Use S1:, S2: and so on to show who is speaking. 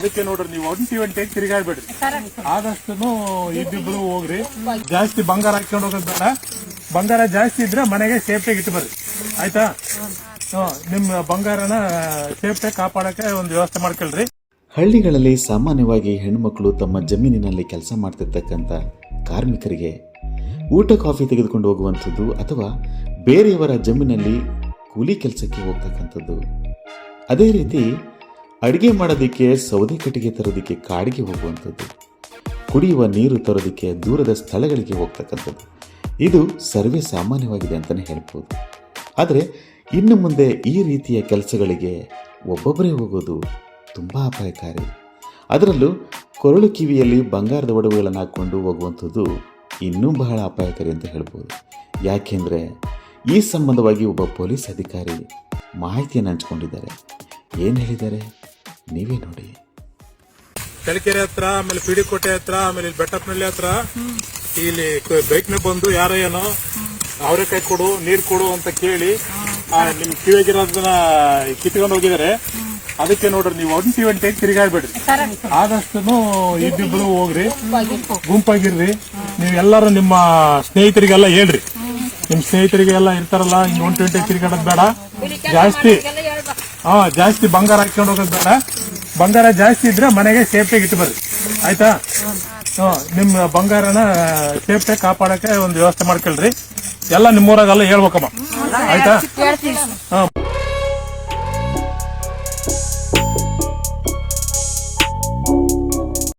S1: ಅದಕ್ಕೆ ನೋಡ್ರಿ ನೀವು ಒಂಟಿ ಒಂಟಿ ತಿರುಗಾಡ್ಬೇಡ್ರಿ ಆದಷ್ಟು ಇದ್ದಿಬ್ರು ಹೋಗ್ರಿ. ಜಾಸ್ತಿ ಬಂಗಾರ ಹಾಕೊಂಡು ಹೋಗೋದ್ ಬೇಡ. ಬಂಗಾರ ಜಾಸ್ತಿ ಇದ್ರೆ ಮನೆಗೆ ಸೇಫ್ಟಿಗೆ ಇಟ್ಟು ಬರ್ರಿ. ಆಯ್ತಾ? ಹ್ಮ್, ನಿಮ್ಮ ಬಂಗಾರನ ಸೇಫ್ಟಿ ಕಾಪಾಡಕ್ಕೆ ಒಂದು ವ್ಯವಸ್ಥೆ ಮಾಡ್ಕೊಳ್ರಿ.
S2: ಹಳ್ಳಿಗಳಲ್ಲಿ ಸಾಮಾನ್ಯವಾಗಿ ಹೆಣ್ಣುಮಕ್ಕಳು ತಮ್ಮ ಜಮೀನಿನಲ್ಲಿ ಕೆಲಸ ಮಾಡ್ತಿರ್ತಕ್ಕಂಥ ಕಾರ್ಮಿಕರಿಗೆ ಊಟ ಕಾಫಿ ತೆಗೆದುಕೊಂಡು ಹೋಗುವಂಥದ್ದು ಅಥವಾ ಬೇರೆಯವರ ಜಮೀನಲ್ಲಿ ಕೂಲಿ ಕೆಲಸಕ್ಕೆ ಹೋಗ್ತಕ್ಕಂಥದ್ದು. ಅದೇ ರೀತಿ ಅಡುಗೆ ಮಾಡೋದಕ್ಕೆ, ಸೌದೆ ಕಟ್ಟಿಗೆ ತರೋದಕ್ಕೆ, ಕಾಡಿಗೆ ಹೋಗುವಂಥದ್ದು. ಕುಡಿಯುವ ನೀರು ತರೋದಕ್ಕೆ, ದೂರದ ಸ್ಥಳಗಳಿಗೆ ಹೋಗ್ತಕ್ಕಂಥದ್ದು. ಇದು ಸರ್ವೇ ಸಾಮಾನ್ಯವಾಗಿದೆ ಅಂತಲೇ ಹೇಳ್ಬೋದು. ಆದರೆ, ಇನ್ನು ಮುಂದೆ ಈ ರೀತಿಯ ಕೆಲಸಗಳಿಗೆ ಒಬ್ಬೊಬ್ಬರೇ ಹೋಗೋದು ತುಂಬ ಅಪಾಯಕಾರಿ. ಅದರಲ್ಲೂ ಕೊರಳು ಕಿವಿಯಲ್ಲಿ ಬಂಗಾರದ ಒಡವೆಗಳನ್ನು ಹಾಕ್ಕೊಂಡು ಹೋಗುವಂಥದ್ದು ಇನ್ನೂ ಬಹಳ ಅಪಾಯಕಾರಿ ಅಂತ ಹೇಳ್ಬೋದು. ಯಾಕೆಂದರೆ, ಈ ಸಂಬಂಧವಾಗಿ ಒಬ್ಬ ಪೊಲೀಸ್ ಅಧಿಕಾರಿ ಮಾಹಿತಿಯನ್ನು ಹಂಚ್ಕೊಂಡಿದ್ದಾರೆ. ಏನು ಹೇಳಿದ್ದಾರೆ? ನೀವೇ ನೋಡಿ.
S1: ತಲಕೆರೆ ಹತ್ರ, ಆಮೇಲೆ ಪಿಡಿಕೋಟೆ ಹತ್ರ, ಆಮೇಲೆ ಇಲ್ಲಿ ಬೆಟ್ಟಪ್ಪನಹಳ್ಳಿ ಹತ್ರ, ಇಲ್ಲಿ ಬೈಕ್ ಮೇಲೆ ಬಂದು ಯಾರೋ ಏನೋ ಅವರೆಕಾಯಿ ಕೊಡು, ನೀರ್ ಕೊಡು ಅಂತ ಕೇಳಿ ನಿಮ್ ಕಿವಿಯಾಗಿರೋದನ್ನ ಕಿತ್ಕೊಂಡು ಹೋಗಿದ್ದಾರೆ. ಅದಕ್ಕೆ ನೋಡ್ರಿ, ನೀವು ಒಂಟಿ ಒಂಟಿ ತಿರುಗಾಡ್ಬೇಡ್ರಿ. ಆದಷ್ಟು ಇಬ್ಬಿಬ್ರು ಹೋಗ್ರಿ, ಗುಂಪಾಗಿರ್ರಿ. ನೀವು ಎಲ್ಲರೂ ನಿಮ್ಮ ಸ್ನೇಹಿತರಿಗೆಲ್ಲ ಹೇಳ್ರಿ. ನಿಮ್ ಸ್ನೇಹಿತರಿಗೆಲ್ಲ ಇರ್ತಾರಲ್ಲ ಹಿಂಗ್ ಒಂಟಿ ಒಂಟಿ ತಿರುಗಾಡೋದ್ ಬೇಡ. ಜಾಸ್ತಿ ಹಾ ಜಾಸ್ತಿ ಬಂಗಾರ ಹಾಕೊಂಡು ಹೋಗೋದ್ ಬೇಡ. ಬಂಗಾರ ಜಾಸ್ತಿ ಇದ್ರೆ ಮನೆಗೆ ಸೇಫ್ಟಿಗೆ ಇಟ್ಟು ಬರ್ರಿ. ಆಯ್ತಾ? ನಿಮ್ಮ ಬಂಗಾರನ ಸೇಫ್ಟಿ ಕಾಪಾಡಕ್ಕೆ ಒಂದು ವ್ಯವಸ್ಥೆ ಮಾಡ್ಕೊಳ್ರಿ. ಎಲ್ಲ ನಿಮ್ಮೂರಾಗೆಲ್ಲ ಹೇಳ್ಬೇಕಮ್ಮ. ಆಯ್ತಾ? ಹಾ